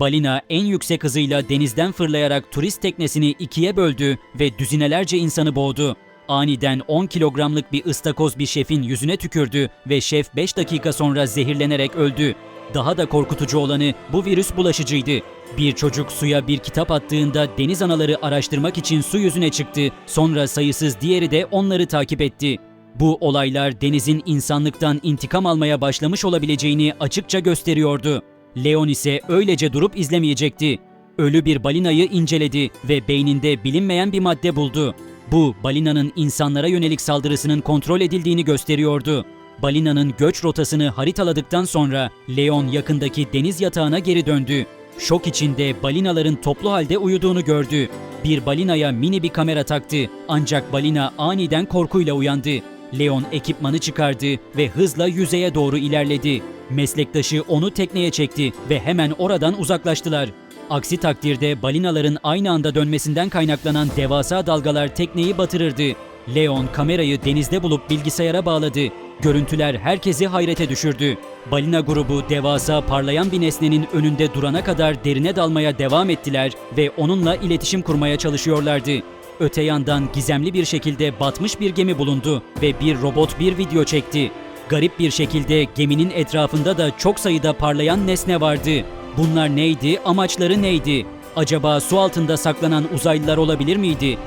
Balina en yüksek hızıyla denizden fırlayarak turist teknesini ikiye böldü ve düzinelerce insanı boğdu. Aniden 10 kilogramlık bir ıstakoz bir şefin yüzüne tükürdü ve şef 5 dakika sonra zehirlenerek öldü. Daha da korkutucu olanı bu virüs bulaşıcıydı. Bir çocuk suya bir kitap attığında deniz anaları araştırmak için su yüzüne çıktı. Sonra sayısız diğeri de onları takip etti. Bu olaylar denizin insanlıktan intikam almaya başlamış olabileceğini açıkça gösteriyordu. Leon ise öylece durup izlemeyecekti. Ölü bir balinayı inceledi ve beyninde bilinmeyen bir madde buldu. Bu balinanın insanlara yönelik saldırısının kontrol edildiğini gösteriyordu. Balinanın göç rotasını haritaladıktan sonra Leon yakındaki deniz yatağına geri döndü. Şok içinde balinaların toplu halde uyuduğunu gördü. Bir balinaya mini bir kamera taktı ancak balina aniden korkuyla uyandı. Leon ekipmanı çıkardı ve hızla yüzeye doğru ilerledi. Meslektaşı onu tekneye çekti ve hemen oradan uzaklaştılar. Aksi takdirde balinaların aynı anda dönmesinden kaynaklanan devasa dalgalar tekneyi batırırdı. Leon kamerayı denizde bulup bilgisayara bağladı. Görüntüler herkesi hayrete düşürdü. Balina grubu devasa parlayan bir nesnenin önünde durana kadar derine dalmaya devam ettiler ve onunla iletişim kurmaya çalışıyorlardı. Öte yandan gizemli bir şekilde batmış bir gemi bulundu ve bir robot bir video çekti. Garip bir şekilde geminin etrafında da çok sayıda parlayan nesne vardı. Bunlar neydi, amaçları neydi? Acaba su altında saklanan uzaylılar olabilir miydi?